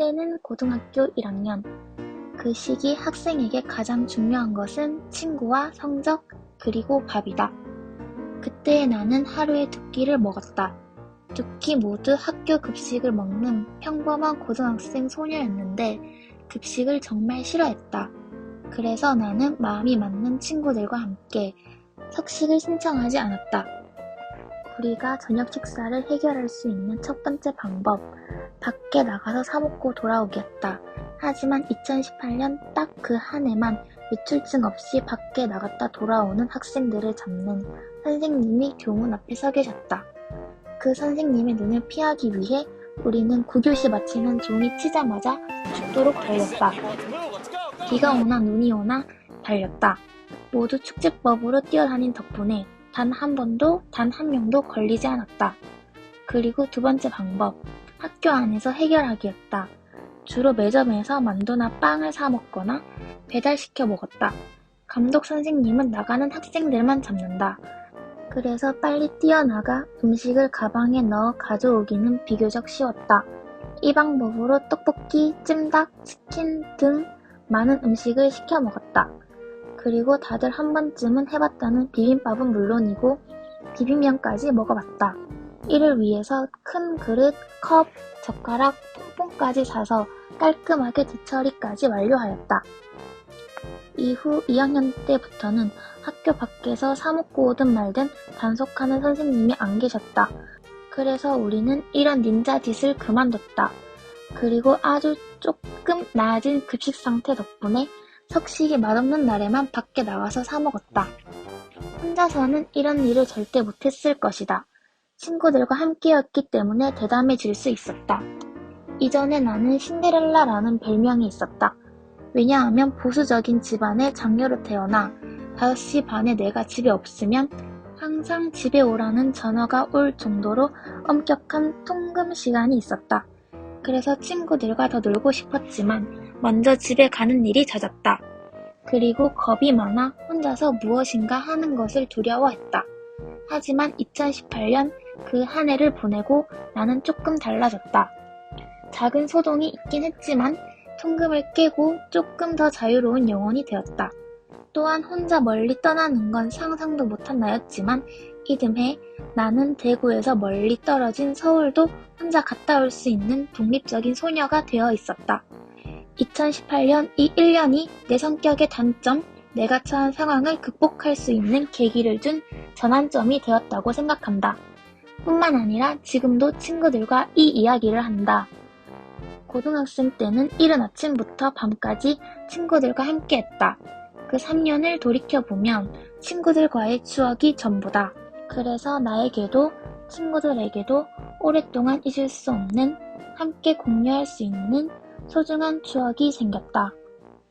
때는 고등학교 1학년. 그 시기 학생에게 가장 중요한 것은 친구와 성적, 그리고 밥이다. 그때의 나는 하루에 두 끼를 먹었다. 두 끼 모두 학교 급식을 먹는 평범한 고등학생 소녀였는데 급식을 정말 싫어했다. 그래서 나는 마음이 맞는 친구들과 함께 석식을 신청하지 않았다. 우리가 저녁 식사를 해결할 수 있는 첫 번째 방법, 밖에 나가서 사먹고 돌아오기였다. 하지만 2018년 딱 그 한 해만 외출증 없이 밖에 나갔다 돌아오는 학생들을 잡는 선생님이 교문 앞에 서 계셨다. 그 선생님의 눈을 피하기 위해 우리는 9교시 마치는 종이 치자마자 죽도록 달렸다. 비가 오나 눈이 오나 달렸다. 모두 축제법으로 뛰어다닌 덕분에 단 한 번도 단 한 명도 걸리지 않았다. 그리고 두 번째 방법, 학교 안에서 해결하기였다. 주로 매점에서 만두나 빵을 사 먹거나 배달시켜 먹었다. 감독 선생님은 나가는 학생들만 잡는다. 그래서 빨리 뛰어나가 음식을 가방에 넣어 가져오기는 비교적 쉬웠다. 이 방법으로 떡볶이, 찜닭, 치킨 등 많은 음식을 시켜 먹었다. 그리고 다들 한 번쯤은 해봤다는 비빔밥은 물론이고 비빔면까지 먹어봤다. 이를 위해서 큰 그릇, 컵, 젓가락, 퐁퐁까지 사서 깔끔하게 뒤처리까지 완료하였다. 이후 2학년 때부터는 학교 밖에서 사먹고 오든 말든 단속하는 선생님이 안 계셨다. 그래서 우리는 이런 닌자 짓을 그만뒀다. 그리고 아주 조금 나아진 급식 상태 덕분에 석식이 맛없는 날에만 밖에 나가서 사먹었다. 혼자서는 이런 일을 절대 못했을 것이다. 친구들과 함께였기 때문에 대담해질 수 있었다. 이전에 나는 신데렐라라는 별명이 있었다. 왜냐하면 보수적인 집안의 장녀로 태어나 5시 반에 내가 집에 없으면 항상 집에 오라는 전화가 올 정도로 엄격한 통금 시간이 있었다. 그래서 친구들과 더 놀고 싶었지만 먼저 집에 가는 일이 잦았다. 그리고 겁이 많아 혼자서 무엇인가 하는 것을 두려워했다. 하지만 2018년 그 한 해를 보내고 나는 조금 달라졌다. 작은 소동이 있긴 했지만 통금을 깨고 조금 더 자유로운 영혼이 되었다. 또한 혼자 멀리 떠나는 건 상상도 못한 나였지만 이듬해 나는 대구에서 멀리 떨어진 서울도 혼자 갔다 올 수 있는 독립적인 소녀가 되어 있었다. 2018년 이 1년이 내 성격의 단점, 내가 처한 상황을 극복할 수 있는 계기를 준 전환점이 되었다고 생각한다. 뿐만 아니라 지금도 친구들과 이 이야기를 한다. 고등학생 때는 이른 아침부터 밤까지 친구들과 함께 했다. 그 3년을 돌이켜보면 친구들과의 추억이 전부다. 그래서 나에게도 친구들에게도 오랫동안 잊을 수 없는 함께 공유할 수 있는 소중한 추억이 생겼다.